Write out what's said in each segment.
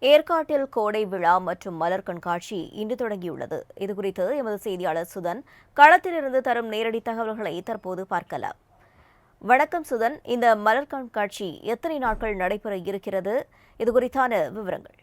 ஏற்காட்டில் கோடை விழா மற்றும் மலர் கண்காட்சி இன்று தொடங்கியுள்ளது. இதுகுறித்து எமது செய்தியாளர் சுதன் களத்திலிருந்து தரும் நேரடி தகவல்களை தற்போது பார்க்கலாம். வணக்கம் சுதன். இந்த மலர் கண்காட்சி எத்தனை நாட்கள் நடைபெற இருக்கிறது? இது குறித்தான விவரங்கள்.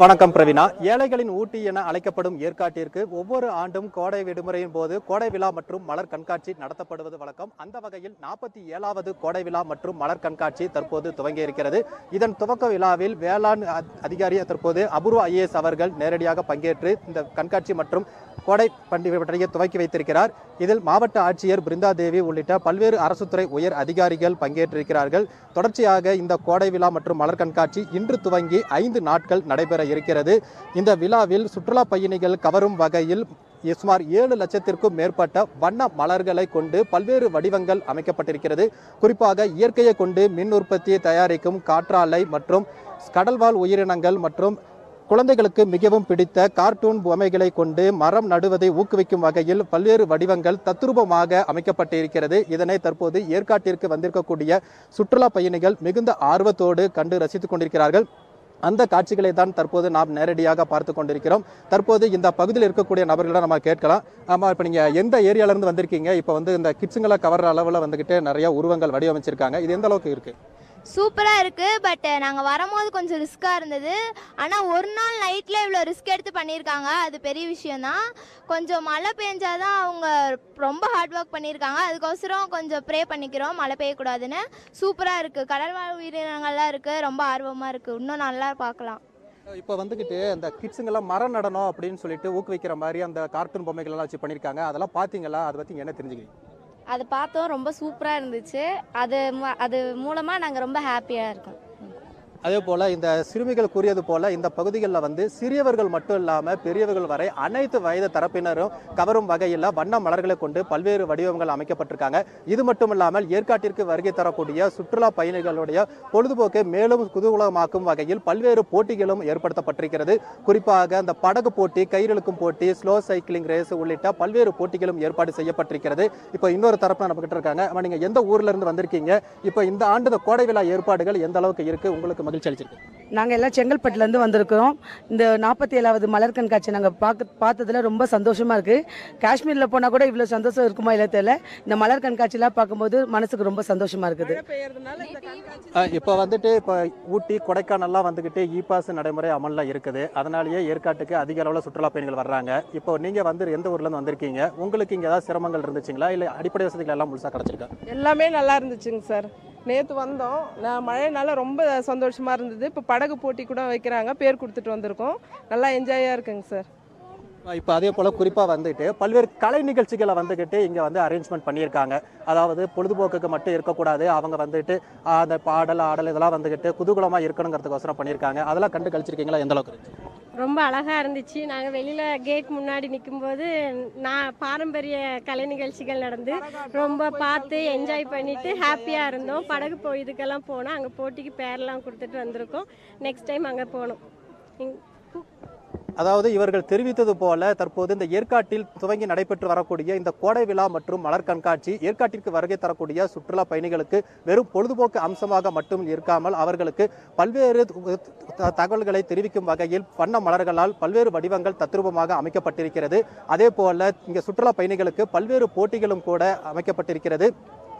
வணக்கம் பிரவீனா. ஏழைகளின் ஊட்டி என அழைக்கப்படும் ஏற்காட்டிற்கு ஒவ்வொரு ஆண்டும் கோடை விடுமுறையின் போது கோடை விழா மற்றும் மலர் கண்காட்சி நடத்தப்படுவது வழக்கம். அந்த வகையில் நாற்பத்தி ஏழாவது கோடை விழா மற்றும் மலர் கண்காட்சி தற்போது துவங்கி இருக்கிறது. இதன் துவக்க விழாவில் வேளாண் அதிகாரி தற்போது அபூர்வ ஐஏஎஸ் அவர்கள் நேரடியாக பங்கேற்று இந்த கண்காட்சி மற்றும் கோடை பண்டிகை பற்றிய துவக்கி வைத்திருக்கிறார். இதில் மாவட்ட ஆட்சியர் பிருந்தா தேவி உள்ளிட்ட பல்வேறு அரசுத்துறை உயர் அதிகாரிகள் பங்கேற்றிருக்கிறார்கள். தொடர்ச்சியாக இந்த கோடை விழா மற்றும் மலர் கண்காட்சி இன்று துவங்கி ஐந்து நாட்கள் நடைபெற நடைபெற இருக்கிறது. இந்த விழாவில் சுற்றுலா பயணிகள் கவரும் வகையில் சுமார் ஏழு லட்சத்திற்கும் மேற்பட்ட வண்ண மலர்களை கொண்டு பல்வேறு வடிவங்கள் அமைக்கப்பட்டிருக்கிறது. குறிப்பாக இயற்கையை கொண்டு மின் உற்பத்தியை தயாரிக்கும் காற்றாலை மற்றும் கடல்வாழ் உயிரினங்கள் மற்றும் குழந்தைகளுக்கு மிகவும் பிடித்த கார்ட்டூன் பொம்மைகளை கொண்டு மரம் நடுவதை ஊக்குவிக்கும் வகையில் பல்வேறு வடிவங்கள் தத்ரூபமாக அமைக்கப்பட்டிருக்கிறது. இதனை தற்போது ஏற்காட்டிற்கு வந்திருக்கக்கூடிய சுற்றுலா பயணிகள் மிகுந்த ஆர்வத்தோடு கண்டு ரசித்துக் கொண்டிருக்கிறார்கள். அந்த காட்சிகளை தான் தற்போது நாம் நேரடியாக பார்த்து கொண்டிருக்கிறோம். தற்போது இந்த பகுதியில் இருக்கக்கூடிய நபர்களிடம் நம்ம கேட்கலாம். ஆமா இப்போ நீங்கள் எந்த ஏரியால இருந்து வந்திருக்கீங்க? இப்போ வந்து இந்த கிட்ஸுங்களை கவர்ற அளவில் வந்துகிட்டு நிறைய உருவங்கள் வடிவமைச்சிருக்காங்க. இது எந்த அளவுக்கு இருக்கு? சூப்பராக இருக்குது பட் நாங்கள் வரும்போது கொஞ்சம் ரிஸ்க்காக இருந்தது. ஆனால் ஒரு நாள் நைட்டில் இவ்வளோ ரிஸ்க் எடுத்து பண்ணியிருக்காங்க அது பெரிய விஷயந்தான் கொஞ்சம் மழை பெஞ்சாதான் அவங்க ரொம்ப ஹார்ட் ஒர்க் பண்ணியிருக்காங்க அதுக்கோசரம் கொஞ்சம் ப்ரே பண்ணிக்கிறோம். மழை பெய்யக்கூடாதுன்னு. சூப்பராக இருக்குது கடல்வாழ் உயிரினங்கள்லாம் இருக்குது ரொம்ப ஆர்வமாக இருக்குது இன்னும் நல்லா பார்க்கலாம். இப்போ வந்துக்கிட்டு அந்த கிட்ஸுங்கெல்லாம் மரம் நடனம் அப்படின்னு சொல்லிட்டு ஊக்குவிக்கிற மாதிரி அந்த கார்ட்டூன் பொம்மைகள்லாம் வச்சு பண்ணியிருக்காங்க அதெல்லாம் பார்த்தீங்களா? அதை பற்றி என்ன தெரிஞ்சுக்கிறீங்க? அதை பார்த்தோம் ரொம்ப சூப்பராக இருந்துச்சு. அது அது மூலமாக நாங்கள் ரொம்ப ஹாப்பியாக இருக்கோம். அதே போல இந்த சிறுமிகள் கூறியது போல இந்த பகுதிகளில் வந்து சிறியவர்கள் மட்டும் இல்லாம பெரியவர்கள் வரை அனைத்து வயது தரப்பினரும் கவரும் வகையில் வண்ண மலர்களை கொண்டு பல்வேறு வடிவங்கள் அமைக்கப்பட்டிருக்காங்க. இது மட்டும் இல்லாமல் ஏற்காட்டிற்கு வருகை தரக்கூடிய சுற்றுலா பயணிகளுடைய பொழுதுபோக்கை மேலும் குதூகலமாக்கும் வகையில் பல்வேறு போட்டிகளும் ஏற்படுத்தப்பட்டிருக்கிறது. குறிப்பாக அந்த படகு போட்டி கயிறுக்கும் போட்டி ஸ்லோ சைக்கிளிங் ரேஸ் உள்ளிட்ட பல்வேறு போட்டிகளும் ஏற்பாடு செய்யப்பட்டிருக்கிறது. இப்போ இன்னொரு தரப்பு நம்ம கிட்ட இருக்காங்க. நீங்க எந்த ஊர்ல இருந்து வந்திருக்கீங்க? இப்போ இந்த ஆண்டு கோடை விழா ஏற்பாடுகள் எந்த அளவுக்கு இருக்கு? உங்களுக்கு மகிழ்ச்சி அளிச்சிருக்கு. நாங்கள் எல்லாம் செங்கல்பட்டுலேருந்து வந்திருக்கிறோம். இந்த நாற்பத்தி ஏழாவது மலர் கண்காட்சி நாங்கள் பார்க்க பார்த்ததுல ரொம்ப சந்தோஷமாக இருக்குது காஷ்மீரில் போனால் கூட இவ்வளோ சந்தோஷம் இருக்குமா இல்லை தெரியல. இந்த மலர் கண்காட்சிலாம் பார்க்கும்போது மனசுக்கு ரொம்ப சந்தோஷமாக இருக்குது. இப்போ வந்துட்டு இப்போ ஊட்டி கொடைக்கானல்லாம் வந்துக்கிட்டு இ பாஸ் நடைமுறை அமலில் இருக்குது. அதனாலேயே ஏற்காட்டுக்கு அதிக அளவில் சுற்றுலா பயணிகள் வர்றாங்க. இப்போ நீங்கள் வந்து எந்த ஊர்லேருந்து வந்திருக்கீங்க? உங்களுக்கு இங்கே ஏதாவது சிரமங்கள் இருந்துச்சுங்களா? இல்லை அடிப்படை வசதிகள் எல்லாம் முழுசாக கிடச்சிருக்கா? எல்லாமே நல்லா இருந்துச்சுங்க சார். நேற்று வந்தோம். நான் மழைனால ரொம்ப சந்தோஷமாக இருந்தது. இப்போ படகு போட்டி கூட வைக்கிறாங்க. பேர் கொடுத்துட்டு வந்திருக்கோம். நல்லா என்ஜாயாக இருக்குங்க சார் இப்போ அதே போல் குறிப்பாக வந்துட்டு பல்வேறு கலை நிகழ்ச்சிகளை வந்துக்கிட்டு இங்கே வந்து அரேஞ்ச்மெண்ட் பண்ணியிருக்காங்க. அதாவது பொழுதுபோக்குக்கு மட்டும் இருக்கக்கூடாது. அவங்க வந்துட்டு அந்த பாடல் ஆடல் இதெல்லாம் வந்துக்கிட்டு குதூகலமாக இருக்கணுங்கிறதுக்கோசரம் பண்ணியிருக்காங்க. அதெல்லாம் கண்டு கழிச்சிருக்கீங்களா? எந்த அளவுக்கு ரொம்ப அழகாக இருந்துச்சு. நாங்கள் வெளியில் கேட் முன்னாடி நிற்கும்போது நான் பாரம்பரிய கலை நிகழ்ச்சிகள் நடந்து ரொம்ப பார்த்து என்ஜாய் பண்ணிவிட்டு ஹாப்பியாக இருந்தோம். படகு போய் இதுக்கெல்லாம் போனோம் அங்கே போட்டிக்கு பேர்லாம் கொடுத்துட்டு வந்திருக்கோம். நெக்ஸ்ட் டைம் அங்கே போகணும். இங்- அதாவது இவர்கள் தெரிவித்தது போல தற்போது இந்த ஏற்காட்டில் துவங்கி நடைபெற்று வரக்கூடிய இந்த கோடை விழா மற்றும் மலர் கண்காட்சி ஏற்காட்டிற்கு வருகை தரக்கூடிய சுற்றுலா பயணிகளுக்கு வெறும் பொழுதுபோக்கு அம்சமாக மட்டும் இருக்காமல் அவர்களுக்கு பல்வேறு தகவல்களை தெரிவிக்கும் வகையில் வண்ண மலர்களால் பல்வேறு வடிவங்கள் தத்ரூபமாக அமைக்கப்பட்டிருக்கிறது. அதே போல இங்கே சுற்றுலா பயணிகளுக்கு பல்வேறு போட்டிகளும் கூட அமைக்கப்பட்டிருக்கிறது.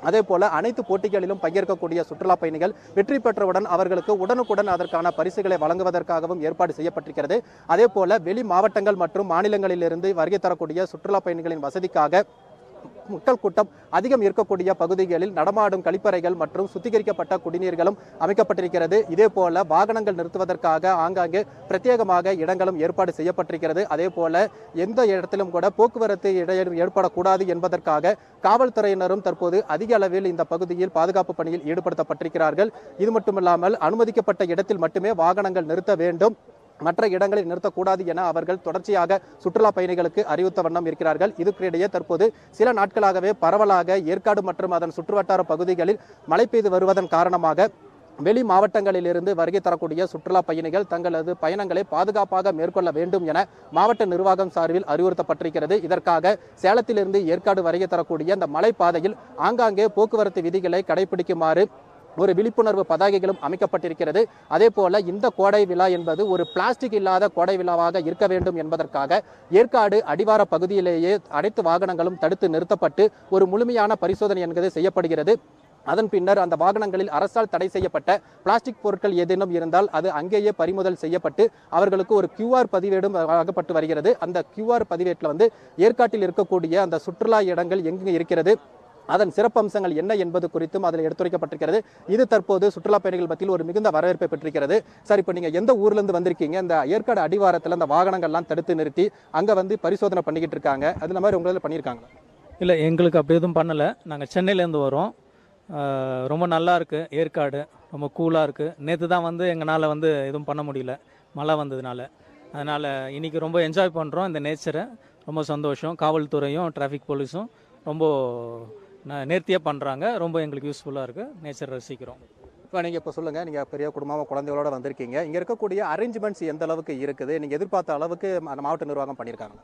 அதே போல அனைத்து போட்டிகளிலும் பங்கேற்கக்கூடிய சுற்றுலா பயணிகள் வெற்றி பெற்றவுடன் அவர்களுக்கு உடனுக்குடன் அதற்கான பரிசுகளை வழங்குவதற்காகவும் ஏற்பாடு செய்யப்பட்டிருக்கிறது. அதே போல வெளி மாவட்டங்கள் மற்றும் மாநிலங்களிலிருந்து வருகை தரக்கூடிய சுற்றுலா பயணிகளின் வசதிக்காக மக்கள் கூட்டம் அதிகம் இருக்கக்கூடிய பகுதிகளில் நடமாடும் கழிப்பறைகள் மற்றும் சுத்திகரிக்கப்பட்ட குடிநீர்களும் அமைக்கப்பட்டிருக்கிறது. இதே போல வாகனங்கள் நிறுத்துவதற்காக ஆங்காங்கே பிரத்யேகமாக இடங்களும் ஏற்பாடு செய்யப்பட்டிருக்கிறது. அதே போல எந்த இடத்திலும் கூட போக்குவரத்து இடையூறு ஏற்படக்கூடாது என்பதற்காக காவல்துறையினரும் தற்போது அதிக அளவில் இந்த பகுதியில் பாதுகாப்பு பணியில் ஈடுபடுத்தப்பட்டிருக்கிறார்கள். இது மட்டுமில்லாமல் அனுமதிக்கப்பட்ட இடத்தில் மட்டுமே வாகனங்கள் நிறுத்த வேண்டும். மற்ற இடங்களில் நிறுத்தக்கூடாது என அவர்கள் தொடர்ச்சியாக சுற்றுலா பயணிகளுக்கு அறிவித்த வண்ணம் இருக்கிறார்கள். இதுக்கிடையே தற்போது சில நாட்களாகவே பரவலாக ஏற்காடு மற்றும் அதன் சுற்றுவட்டார பகுதிகளில் மழை பெய்து வருவதன் காரணமாக வெளி மாவட்டங்களிலிருந்து வருகை தரக்கூடிய சுற்றுலா பயணிகள் தங்களது பயணங்களை பாதுகாப்பாக மேற்கொள்ள வேண்டும் என மாவட்ட நிர்வாகம் சார்பில் அறிவுறுத்தப்பட்டிருக்கிறது. இதற்காக சேலத்திலிருந்து ஏற்காடு வருகை தரக்கூடிய அந்த மலைப்பாதையில் ஆங்காங்கே போக்குவரத்து விதிகளை கடைபிடிக்குமாறு ஒரு விழிப்புணர்வு பதாகைகளும் அமைக்கப்பட்டிருக்கிறது. அதே போல இந்த கோடை விழா என்பது ஒரு பிளாஸ்டிக் இல்லாத கோடை விழாவாக இருக்க வேண்டும் என்பதற்காக ஏற்காடு அடிவார பகுதியிலேயே அனைத்து வாகனங்களும் தடுத்து நிறுத்தப்பட்டு ஒரு முழுமையான பரிசோதனை என்பது செய்யப்படுகிறது. அதன் பின்னர் அந்த வாகனங்களில் அரசால் தடை செய்யப்பட்ட பிளாஸ்டிக் பொருட்கள் ஏதேனும் இருந்தால் அது அங்கேயே பறிமுதல் செய்யப்பட்டு அவர்களுக்கு ஒரு கியூஆர் பதிவேடும் வழங்கப்பட்டு வருகிறது. அந்த கியூஆர் பதிவேட்டில் வந்து ஏற்காட்டில் இருக்கக்கூடிய அந்த சுற்றுலா இடங்கள் எங்கு இருக்கிறது? அதன் சிறப்பம்சங்கள் என்ன என்பது குறித்தும் அதில் எடுத்துரைக்கப்பட்டிருக்கிறது. இது தற்போது சுற்றுலா பயணிகள் மத்தியில் ஒரு மிகுந்த வரவேற்பை பெற்றிருக்கிறது. சார் இப்போ நீங்கள் எந்த ஊர்லேருந்து வந்திருக்கீங்க? இந்த ஏற்காடு அடிவாரத்தில் அந்த வாகனங்கள்லாம் தடுத்து நிறுத்தி அங்கே வந்து பரிசோதனை பண்ணிக்கிட்டு இருக்காங்க. அது மாதிரி உங்களால் பண்ணியிருக்காங்க இல்லை எங்களுக்கு அப்படி எதுவும் பண்ணலை. நாங்கள் சென்னையிலேருந்து வரோம். ரொம்ப நல்லா இருக்குது ஏற்காடு. ரொம்ப கூலாக இருக்குது நேற்று தான் வந்து எங்களால் வந்து எதுவும் பண்ண முடியல. மழை வந்ததுனால. அதனால் இன்றைக்கி ரொம்ப என்ஜாய் பண்ணுறோம் இந்த நேச்சரை ரொம்ப சந்தோஷம். காவல்துறையும் டிராஃபிக் போலீஸும் ரொம்ப நேர்த்தியாக பண்ணுறாங்க ரொம்ப எங்களுக்கு யூஸ்ஃபுல்லாக இருக்குது நேச்சர் ரசிக்கிறோம். இப்போ நீங்கள் இப்போ சொல்லுங்கள் நீங்கள் பெரிய குடும்பமாக குழந்தைகளோட வந்திருக்கீங்க. இங்கே இருக்கக்கூடிய அரேஞ்ச்மெண்ட்ஸ் எந்த அளவுக்கு இருக்குது? நீங்கள் எதிர்பார்த்த அளவுக்கு அந்த மாவட்ட நிர்வாகம் பண்ணியிருக்காங்க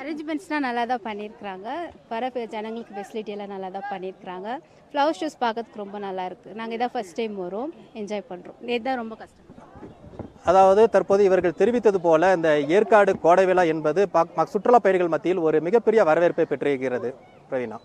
அரேஞ்ச்மெண்ட்ஸ்லாம் நல்லா தான் பண்ணியிருக்கிறாங்க வர ஜனங்களுக்கு ஃபெசிலிட்டி எல்லாம் நல்லா தான் பண்ணியிருக்கிறாங்க ஃப்ளவர் ஷோஸ் பார்க்கறதுக்கு ரொம்ப நல்லா இருக்குது நாங்கள் இதான் ஃபர்ஸ்ட் டைம் வரோம். என்ஜாய் பண்ணுறோம் நேற்று தான் ரொம்ப கஷ்டம். அதாவது தற்போது இவர்கள் தெரிவித்தது போல இந்த ஏற்காடு கோடை விழா என்பது சுற்றுலா பயணிகள் மத்தியில் ஒரு மிகப்பெரிய வரவேற்பை பெற்றிருக்கிறது பிரவீனா.